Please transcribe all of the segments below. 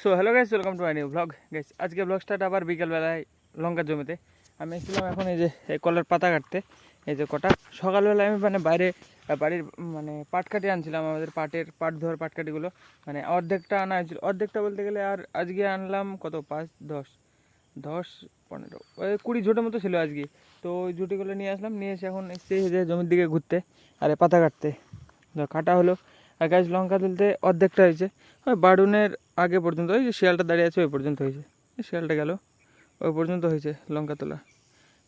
So hello guys welcome to my new vlog guys আজকে vlog start আবার বিকেলবেলায় লঙ্কার জমিতে। আমি এসেছিলাম এখন এই যে, এই কলের পাতা কাটতে, এই যে কটা। সকালবেলায় আমি মানে বাইরে বাড়ির মানে পাট কাটি আনছিলাম, আমাদের পাটের, পাট ধোয়ার পাটকাঠিগুলো মানে অর্ধেকটা আনা হয়েছিল। অর্ধেকটা বলতে গেলে আর আজকে আনলাম কত? পাঁচ, দশ। দশ, পনেরো। ওই কুড়ি ঝুটের মতো ছিল আজকে। তো ওই ঝুটিগুলো নিয়ে আসলাম, নিয়ে এসে এখন এসে যে জমির দিকে ঘুরতে, আরে পাতা কাটতে। কাটা হলো। আর গাছ লঙ্কা তুলতে অর্ধেকটা হয়েছে। ওই বাড়ুনের আগে পর্যন্ত ওই যে শিয়ালটা দাঁড়িয়ে আছে, ওই পর্যন্ত হয়েছে। শিয়ালটা গেল, ওই পর্যন্ত হয়েছে লঙ্কা তোলা।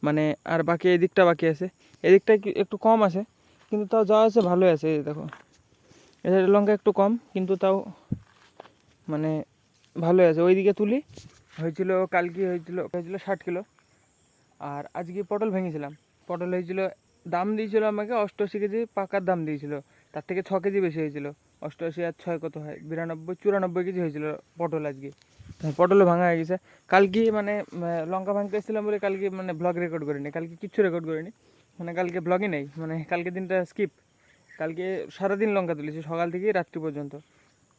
মানে আর বাকি এই দিকটা বাকি আছে। এদিকটা একটু কম আছে, কিন্তু তাও যা আছে ভালোই আছে দেখো। এটা লঙ্কা একটু কম, কিন্তু তাও মানে ভালোই আছে। ওইদিকে তুলি, হয়েছিল কালকে হয়েছিল হয়েছিল ষাট কিলো। আর আজকে পটল ভেঙেছিলাম। পটল হয়েছিল, দাম দিয়েছিল আমাকে অষ্টআশি কেজি, পাকার দাম দিয়েছিল। তার থেকে ছ কেজি বেশি হয়েছিল। অষ্টআশি আর ছয় কত হয়? বিরানব্বই, চুরানব্বই কেজি হয়েছিল পটল আজকে। পটলও ভাঙা হয়ে গেছে। কালকে মানে লঙ্কা ভাঙতে এসেছিলাম বলে কালকে মানে ব্লগ রেকর্ড করিনি। কালকে কিচ্ছু রেকর্ড করিনি। মানে কালকে ব্লগই নেই। মানে কালকে দিনটা স্কিপ কালকে সারাদিন লঙ্কা তুলেছি, সকাল থেকে রাত্রি পর্যন্ত।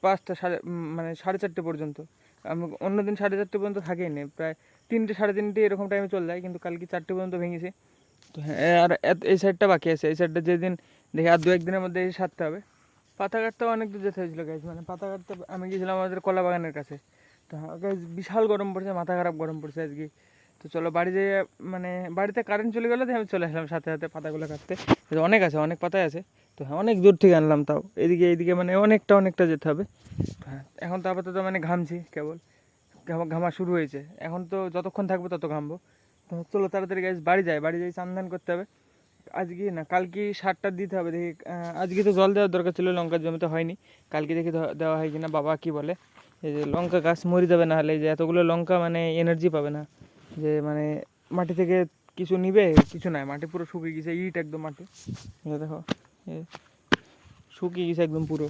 পাঁচটা সাড়ে মানে সাড়ে চারটে পর্যন্ত। আমি অন্যদিন সাড়ে চারটে পর্যন্ত থাকেই নি প্রায় তিনটে, সাড়ে তিনটে এরকম টাইমে চলে যায়, কিন্তু কালকে চারটে পর্যন্ত ভেঙেছে। তো হ্যাঁ আর এই সাইডটা বাকি আছে। এই সাইডটা যেদিন দেখি, আর দু একদিনের মধ্যে এসে সারতে হবে। পাতা কাটতেও অনেক দূর যেতে হয়েছিল গ্যাস মানে পাতা কাটতে আমি গিয়েছিলাম আমাদের কলা বাগানের কাছে। তো গ্যাস বিশাল গরম পড়ছে, মাথা খারাপ গরম পড়ছে আজকে। তো চলো, বাড়ি যেয়ে মানে বাড়িতে কারেন্ট চলে গেলো আমি চলে আসলাম সাথে সাথে পাতাগুলো কাটতে। অনেক আছে, অনেক পাতাই আছে। তো হ্যাঁ অনেক দূর থেকে আনলাম তাও। এদিকে এইদিকে মানে অনেকটা অনেকটা যেতে হবে। হ্যাঁ এখন তো আপাতত মানে ঘামছি, কেবল। ঘামা শুরু হয়েছে। এখন তো যতক্ষণ থাকব তত ঘামবো। তো চলো, তাড়াতাড়ি গাছ বাড়ি যাই। বাড়ি যাই চান করতে হবে। আজকে না, কালকে সারটা দিতে হবে, দেখি আজকে তো জল দেওয়ার দরকার ছিল, লঙ্কার জমিতে হয়নি। কালকে দেখি দেওয়া- হয় কিনা, বাবা কি বলে, এই যে লঙ্কা গাছ মরে যাবে না হলে যে এতগুলো লঙ্কা মানে এনার্জি পাবে না। যে মানে মাটি থেকে কিছু নিবে, কিছু নাই, মাটি পুরো শুকিয়ে গেছে, ইট একদম মাটি। দেখো শুকিয়ে গেছে একদম পুরো।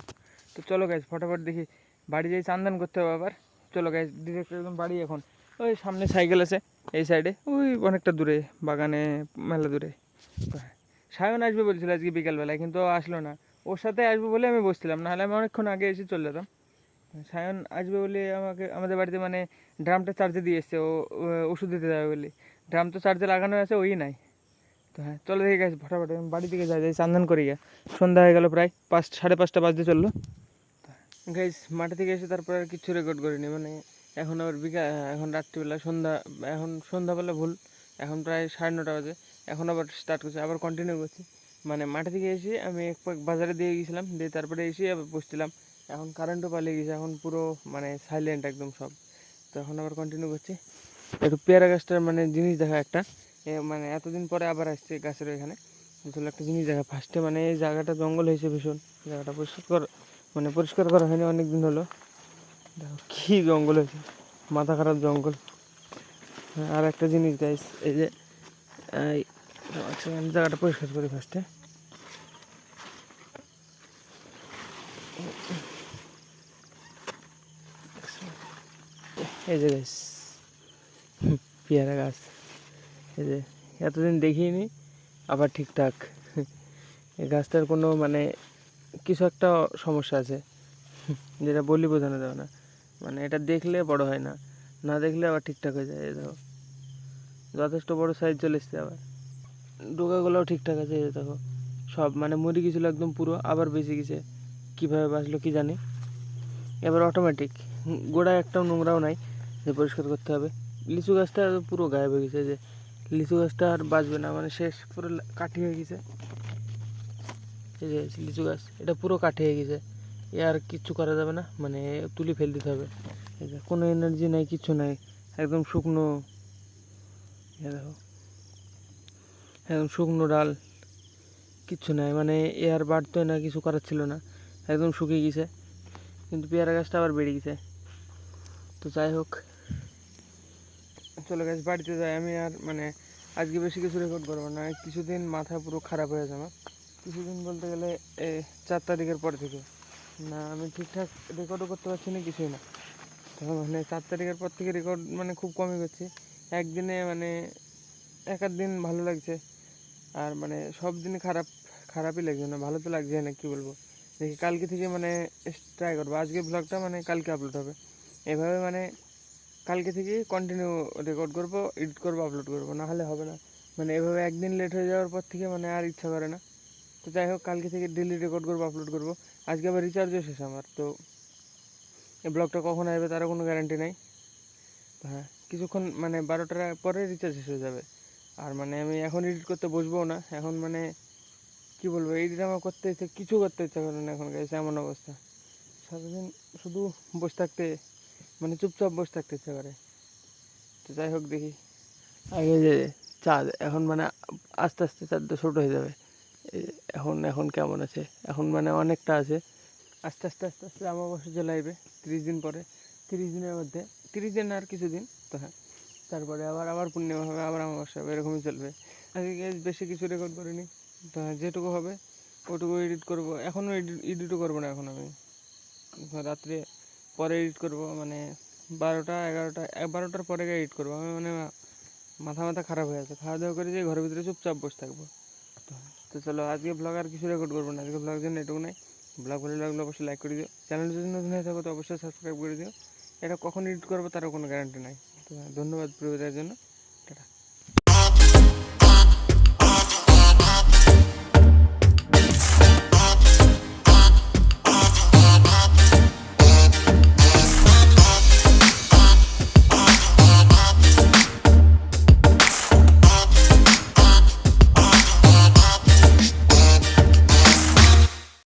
তো চলো গাছ ফটাফট দেখি, বাড়ি যাই চান্দান করতে হবে আবার। চলো গাছ ডিরেক্ট একদম বাড়ি এখন। ওই সামনে সাইকেল আছে, এই সাইডে ওই অনেকটা দূরে, বাগানে, মেলা দূরে। সায়ন আসবে বলছিল আজকে বিকালবেলায়, কিন্তু আসলো না। ওর সাথে আসবে বলে আমি বসছিলাম, নাহলে আমি অনেকক্ষণ আগে এসে চলে যেতাম। সায়ন আসবে বলে আমাকে, আমাদের বাড়িতে মানে ড্রামটা চার্জে দিয়ে এসছে, ও ওষুধ দিতে যাবে বলে। ড্রাম তো চার্জে লাগানো আছে, ওই নাই। তো হ্যাঁ চলো দেখে গেছে ফটাফট আমি বাড়ি থেকে যাই যাই চান্দন করি গিয়ে। সন্ধ্যা হয়ে গেল প্রায় পাঁচ, সাড়ে পাঁচটা বাজতে চলল। গাইজ মাঠে থেকে এসে তারপর আর কিচ্ছু রেকর্ড করিনি মানে এখন আবার বিকাল, এখন রাত্রিবেলা সন্ধ্যা, এখন সন্ধ্যাবেলা ভুল, এখন প্রায় সাড়ে নটা বাজে। এখন আবার স্টার্ট করছি, আবার কন্টিনিউ করছি। মানে মাঠে থেকে এসে আমি এক পাক বাজারে দিয়ে গেছিলাম, দিয়ে তারপরে এসে আবার বসছিলাম। এখন কারেন্টও পালিয়ে গেছে, এখন পুরো মানে সাইলেন্ট একদম সব। তো এখন আবার কন্টিনিউ করছি। একটু পেয়ারা গাছটার মানে জিনিস দেখা একটা। মানে এতদিন পরে আবার আসছে গাছের এখানে আসলে একটা জিনিস দেখা ফার্স্টে মানে এই জায়গাটা জঙ্গল হয়েছে ভীষণ। জায়গাটা পরিষ্কার কর মানে পরিষ্কার করা হয়নি অনেক দিন হলো। দেখো কী জঙ্গল হয়েছে, মাথা খারাপ জঙ্গল। আর একটা জিনিস গাইস এই যে আচ্ছা, আমি জায়গাটা পরিষ্কার করি ফার্স্টে এই যে গাছ পেয়ারা গাছ। এই যে এতদিন দেখিনি আবার ঠিকঠাক। এই গাছটার কোনো মানে কিছু একটা সমস্যা আছে যেটা বলি বোঝানো যাবে না। মানে এটা দেখলে বড় হয় না না দেখলে আবার ঠিকঠাক হয়ে যায় এই দেখো যথেষ্ট বড় সাইজ চলে এসছে আবার। ডোকাগুলোও ঠিকঠাক আছে দেখো। সব মানে মরে গেছিল একদম পুরো, আবার বেঁচে গেছে। কীভাবে বাঁচলো কি জানি? এবার অটোমেটিক গোড়ায় একটাও নোংরাও নাই, যে পরিষ্কার করতে হবে। লিচু গাছটা পুরো গায়েব হয়ে গেছে যে। লিচু গাছটা আর বাঁচবে না মানে শেষ, পুরো কাঠি হয়ে গেছে। এই যে, লিচু গাছ, এটা পুরো কাঠি হয়ে গেছে। এ আর কিচ্ছু করা যাবে না মানে তুলি ফেল দিতে হবে। কোনো এনার্জি নাই, কিচ্ছু নাই। একদম শুকনো দেখো একদম শুকনো ডাল, কিচ্ছু নাই মানে এ আর বাড়তো না, কিছু করার ছিল না। একদম শুকিয়ে গেছে, কিন্তু পেয়ারা গাছটা আবার বেড়ে গেছে। তো যাই হোক, চলে গেছে বাড়িতে যাই। আমি আর মানে আজকে বেশি কিছু রেকর্ড করব না। কিছুদিন মাথা পুরো খারাপ হয়ে যাবে কিছুদিন বলতে গেলে চার তারিখের পর থেকে। না, আমি ঠিকঠাক রেকর্ডও করতে পারছি না, কিছুই না। তো মানে চার তারিখের পর থেকে রেকর্ড মানে খুব কমই করছি। একদিনে মানে এক দিন ভালো লাগছে। আর মানে সব দিন খারাপ, খারাপই লাগছে না, ভালো তো লাগছে না, কি বলব? দেখি কালকে থেকে মানে ট্রাই করব। আজকে ব্লগটা মানে কালকে আপলোড হবে। এভাবে মানে কালকে থেকে কন্টিনিউ রেকর্ড করব এডিট করব আপলোড করব না হলে হবে না। মানে এভাবে একদিন লেট হয়ে যাওয়ার পর থেকে মানে আর ইচ্ছা করে না। তো যাই হোক, কালকে থেকে ডেলি রেকর্ড করব আপলোড করব। আজকে আবার রিচার্জও শেষ আমার, তো এই ব্লগটা কখন আসবে তারও কোনো গ্যারান্টি নেই। হ্যাঁ। কিছুক্ষণ মানে বারোটার পরে রিচার্জ শেষ হয়ে যাবে। আর মানে আমি এখন এডিট করতে বসবো না। এখন মানে কি বলব এডিট আমার করতে ইচ্ছে, কিছু করতে ইচ্ছা করে না এখন গেছে এমন অবস্থা। সারাদিন শুধু বসে থাকতে মানে চুপচাপ বসে থাকতে ইচ্ছা করে। তো যাই হোক দেখি। আগে যে চাঁদ, এখন মানে আস্তে আস্তে চাঁদটা ছোটো হয়ে যাবে। এখন এখন কেমন আছে? এখন মানে অনেকটা আছে। আস্তে আস্তে আস্তে আস্তে অমাবস্যা চলে আসবে তিরিশ দিন পরে। তিরিশ দিনের মধ্যে, তিরিশ দিন আর কিছুদিন। তো হ্যাঁ। তারপরে আবার আবার পূর্ণিমা হবে, আবার অমাবস্যা হবে, এরকমই চলবে। আজকে বেশি কিছু রেকর্ড করিনি। যেটুকু হবে, ওটুকু এডিট করব। এখনও এডিট এডিটও করব না এখন আমি। রাত্রে পরে এডিট করব মানে বারোটা, এগারোটা বারোটার পরে এডিট করব। আমি মানে মাথা মাথা খারাপ হয়ে আছে। খাওয়া দাওয়া করে যে ঘরের ভিতরে চুপচাপ বসে থাকব। তো চলো, আজকে ব্লগ আর কিছু রেকর্ড করব না। আজকে ব্লগ জন্য এটুকু নাই। ব্লগ ভালো লাগলে অবশ্যই লাইক করে দিও। চ্যানেল যদি নতুন হয়ে থাকো, তো অবশ্যই সাবস্ক্রাইব করে দিও। এটা কখন এডিট করব, তারও কোনো গ্যারান্টি নাই। ধন্যবাদ প্রিয়তার জন্য। টাটা।